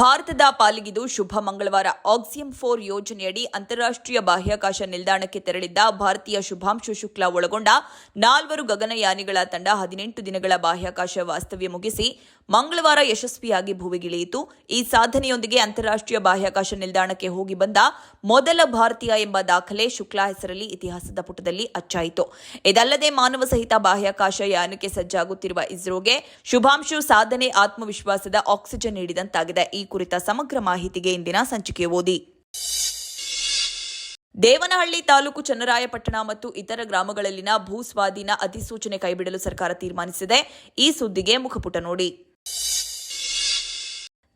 ಭಾರತದ ಪಾಲಿಗಿದು ಶುಭ ಮಂಗಳವಾರ. Axiom four ಯೋಜನೆಯಡಿ ಅಂತಾರಾಷ್ಟ್ರೀಯ ಬಾಹ್ಯಾಕಾಶ ನಿಲ್ದಾಣಕ್ಕೆ ತೆರಳಿದ್ದ ಭಾರತೀಯ ಶುಭಾಂಶು ಶುಕ್ಲಾ ಒಳಗೊಂಡ ನಾಲ್ವರು ಗಗನಯಾನಿಗಳ ತಂಡ ಹದಿನೆಂಟು ದಿನಗಳ ಬಾಹ್ಯಾಕಾಶ ವಾಸ್ತವ್ಯ ಮುಗಿಸಿ ಮಂಗಳವಾರ ಯಶಸ್ವಿಯಾಗಿ ಭೂವಿಗಿಳಿಯಿತು. ಈ ಸಾಧನೆಯೊಂದಿಗೆ ಅಂತಾರಾಷ್ಟ್ರೀಯ ಬಾಹ್ಯಾಕಾಶ ನಿಲ್ದಾಣಕ್ಕೆ ಹೋಗಿ ಬಂದ ಮೊದಲ ಭಾರತೀಯ ಎಂಬ ದಾಖಲೆ ಶುಕ್ಲಾ ಹೆಸರಲ್ಲಿ ಇತಿಹಾಸದ ಪುಟದಲ್ಲಿ ಅಚ್ಚಾಯಿತು. ಇದಲ್ಲದೆ ಮಾನವ ಸಹಿತ ಬಾಹ್ಯಾಕಾಶ ಯಾನಕ್ಕೆ ಸಜ್ಜಾಗುತ್ತಿರುವ ಇಸ್ರೋಗೆ ಶುಭಾಂಶು ಸಾಧನೆ ಆತ್ಮವಿಶ್ವಾಸದ ಆಕ್ಸಿಜನ್ ನೀಡಿದಂತಾಗಿದೆ. ಈ ಕುರಿತ ಸಮಗ್ರ ಮಾಹಿತಿಗೆ ಇಂದಿನ ಸಂಚಿಕೆ ಓದಿ. ದೇವನಹಳ್ಳಿ ತಾಲೂಕು ಚನ್ನರಾಯಪಟ್ಟಣ ಮತ್ತು ಇತರ ಗ್ರಾಮಗಳಲ್ಲಿನ ಭೂ ಸ್ವಾಧೀನ ಅಧಿಸೂಚನೆ ಕೈಬಿಡಲು ಸರ್ಕಾರ ತೀರ್ಮಾನಿಸಿದೆ. ಈ ಸುದ್ದಿಗೆ ಮುಖಪುಟ ನೋಡಿ.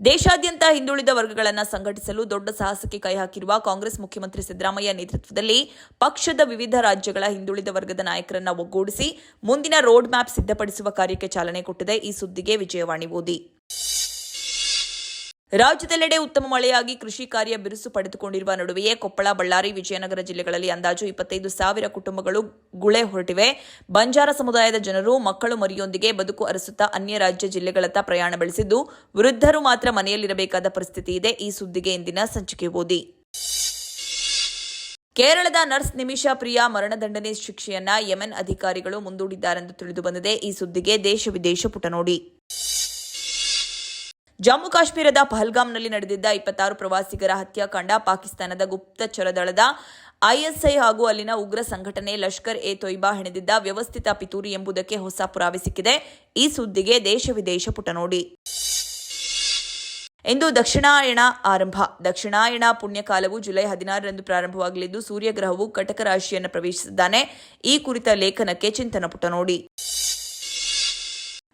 ದೇಶಾದ್ಯಂತ ಹಿಂದುಳಿದ ವರ್ಗಗಳನ್ನು ಸಂಘಟಿಸಲು ದೊಡ್ಡ ಸಾಹಸಕ್ಕೆ ಕೈ ಹಾಕಿರುವ ಕಾಂಗ್ರೆಸ್ ಮುಖ್ಯಮಂತ್ರಿ ಸಿದ್ದರಾಮಯ್ಯ ನೇತೃತ್ವದಲ್ಲಿ ಪಕ್ಷದ ವಿವಿಧ ರಾಜ್ಯಗಳ ಹಿಂದುಳಿದ ವರ್ಗದ ನಾಯಕರನ್ನು ಒಗ್ಗೂಡಿಸಿ ಮುಂದಿನ ರೋಡ್ ಮ್ಯಾಪ್ ಸಿದ್ಧಪಡಿಸುವ ಕಾರ್ಯಕ್ಕೆ ಚಾಲನೆ ಕೊಟ್ಟಿದೆ. ಈ ಸುದ್ದಿಗೆ ವಿಜಯವಾಣಿ ಓದಿ. ರಾಜ್ಯದೆಲ್ಲೆಡೆ ಉತ್ತಮ ಮಳೆಯಾಗಿ ಕೃಷಿ ಕಾರ್ಯ ಬಿರುಸು ಪಡೆದುಕೊಂಡಿರುವ ನಡುವೆಯೇ ಕೊಪ್ಪಳ, ಬಳ್ಳಾರಿ, ವಿಜಯನಗರ ಜಿಲ್ಲೆಗಳಲ್ಲಿ ಅಂದಾಜು ಇಪ್ಪತ್ತೈದು ಸಾವಿರ ಕುಟುಂಬಗಳು ಗುಳೆ ಹೊರಟಿವೆ. ಬಂಜಾರ ಸಮುದಾಯದ ಜನರು, ಮಕ್ಕಳು ಮರಿಯೊಂದಿಗೆ ಬದುಕು ಅರಸುತ್ತಾ ಅನ್ಯ ರಾಜ್ಯ ಜಿಲ್ಲೆಗಳತ್ತ ಪ್ರಯಾಣ ಬೆಳೆಸಿದ್ದು, ವೃದ್ಧರು ಮಾತ್ರ ಮನೆಯಲ್ಲಿರಬೇಕಾದ ಪರಿಸ್ಥಿತಿ ಇದೆ. ಈ ಸುದ್ದಿಗೆ ಇಂದಿನ ಸಂಚಿಕೆ ಓದಿ. ಕೇರಳದ ನರ್ಸ್ ನಿಮಿಷಾ ಪ್ರಿಯಾ ಮರಣದಂಡನೆ ಶಿಕ್ಷೆಯನ್ನ ಯೆಮೆನ್ ಅಧಿಕಾರಿಗಳು ಮುಂದೂಡಿದ್ದಾರೆಂದು ತಿಳಿದು ಬಂದಿದೆ. ಈ ಸುದ್ದಿಗೆ ದೇಶ ವಿದೇಶ ಪುಟ ನೋಡಿ ಜಮ್ಮು ಕಾಶ್ಮೀರದ ಪಹಲ್ಗಾಮ್ನಲ್ಲಿ ನಡೆದಿದ್ದ ಇಪ್ಪತ್ತಾರು ಪ್ರವಾಸಿಗರ ಹತ್ಯಾಕಾಂಡ ಪಾಕಿಸ್ತಾನದ ಗುಪ್ತಚರ ದಳದ ಐಎಸ್ಐ ಹಾಗೂ ಅಲ್ಲಿನ ಉಗ್ರ ಸಂಘಟನೆ ಲಷ್ಕರ್ ಎ ತೊಯ್ಬಾ ಹೆಣೆದಿದ್ದ ವ್ಯವಸ್ಥಿತ ಪಿತೂರಿ ಎಂಬುದಕ್ಕೆ ಹೊಸ ಪುರಾವೆ ಸಿಕ್ಕಿದೆ. ಈ ಸುದ್ದಿಗೆ ದೇಶ ವಿದೇಶ ಪುಟ ನೋಡಿ ಇಂದು ದಕ್ಷಿಣಾಯಣ ಆರಂಭ. ದಕ್ಷಿಣಾಯಣ ಪುಣ್ಯಕಾಲವು ಜುಲೈ ಹದಿನಾರರಂದು ಪ್ರಾರಂಭವಾಗಲಿದ್ದು, ಸೂರ್ಯಗ್ರಹವು ಕಟಕ ರಾಶಿಯನ್ನು ಪ್ರವೇಶಿಸಿದ್ದಾನೆ. ಈ ಕುರಿತ ಲೇಖನಕ್ಕೆ ಚಿಂತನ ಪುಟ ನೋಡಿ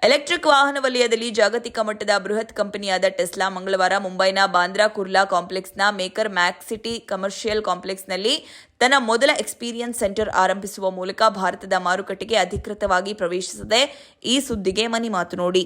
ಎಲೆಕ್ಟ್ರಿಕ್ ವಾಹನ ವಲಯದಲ್ಲಿ ಜಾಗತಿಕ ಮಟ್ಟದ ಬೃಹತ್ ಕಂಪನಿಯಾದ ಟೆಸ್ಲಾ ಮಂಗಳವಾರ ಮುಂಬೈನ ಬಾಂದ್ರಾ ಕುರ್ಲಾ ಕಾಂಪ್ಲೆಕ್ಸ್ನ ಮೇಕರ್ ಮ್ಯಾಕ್ ಸಿಟಿ ಕಮರ್ಷಿಯಲ್ ಕಾಂಪ್ಲೆಕ್ಸ್ನಲ್ಲಿ ತನ್ನ ಮೊದಲ ಎಕ್ಸ್ಪೀರಿಯನ್ಸ್ ಸೆಂಟರ್ ಆರಂಭಿಸುವ ಮೂಲಕ ಭಾರತದ ಮಾರುಕಟ್ಟೆಗೆ ಅಧಿಕೃತವಾಗಿ ಪ್ರವೇಶಿಸಿದೆ ಈ ಸುದ್ದಿಗೆ ಮನಿ ಮಾತು ನೋಡಿ.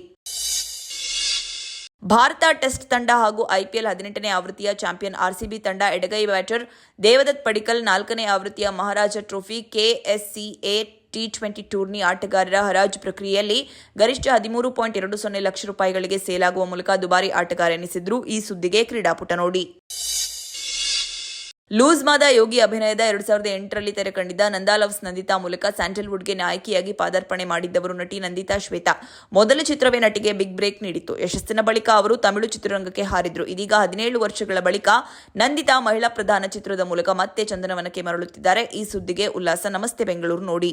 ಭಾರತ ಟೆಸ್ಟ್ ತಂಡ ಹಾಗೂ ಐಪಿಎಲ್ ಹದಿನೆಂಟನೇ ಆವೃತ್ತಿಯ ಚಾಂಪಿಯನ್ ಆರ್ಸಿಬಿ ತಂಡ ಎಡಗೈ ಬ್ಯಾಟರ್ ದೇವದತ್ ಪಡಿಕಲ್ ನಾಲ್ಕನೇ ಆವೃತ್ತಿಯ Maharaja trophy KSCA T twenty tourney ಆಟಗಾರರ ಹರಾಜು ಪ್ರಕ್ರಿಯೆಯಲ್ಲಿ ಗರಿಷ್ಠ ಹದಿಮೂರು ಪಾಯಿಂಟ್ ಎರಡು ಸೊನ್ನೆ ಲಕ್ಷ ರೂಪಾಯಿಗಳಿಗೆ ಸೇಲಾಗುವ ಮೂಲಕ ದುಬಾರಿ ಆಟಗಾರ ಎನಿಸಿದ್ರು ಈ ಸುದ್ದಿಗೆ ಕ್ರೀಡಾಪುಟ ನೋಡಿ. ಲೂಸ್ ಮಾದ ಯೋಗಿ ಅಭಿನಯದ ಎರಡು ಸಾವಿರದ ಎಂಟರಲ್ಲಿ ತೆರೆ ಕಂಡಿದ್ದ ನಂದಾ ಲವ್ಸ್ ನಂದಿತಾ ಮೂಲಕ ಸ್ಯಾಂಡಲ್ವುಡ್ಗೆ ನಾಯಕಿಯಾಗಿ ಪಾದಾರ್ಪಣೆ ಮಾಡಿದ್ದವರು ನಟಿ ನಂದಿತಾ ಶ್ವೇತಾ. ಮೊದಲ ಚಿತ್ರವೇ ನಟಿಗೆ ಬಿಗ್ ಬ್ರೇಕ್ ನೀಡಿತ್ತು. ಯಶಸ್ಸಿನ ಬಳಿಕ ಅವರು ತಮಿಳು ಚಿತ್ರರಂಗಕ್ಕೆ ಹಾರಿದ್ರು. ಇದೀಗ ಹದಿನೇಳು ವರ್ಷಗಳ ಬಳಿಕ ನಂದಿತಾ ಮಹಿಳಾ ಪ್ರಧಾನ ಚಿತ್ರದ ಮೂಲಕ ಮತ್ತೆ ಚಂದನವನಕ್ಕೆ ಮರಳುತ್ತಿದ್ದಾರೆ. ಈ ಸುದ್ದಿಗೆ ಉಲ್ಲಾಸ. ನಮಸ್ತೆ ಬೆಂಗಳೂರು ನೋಡಿ.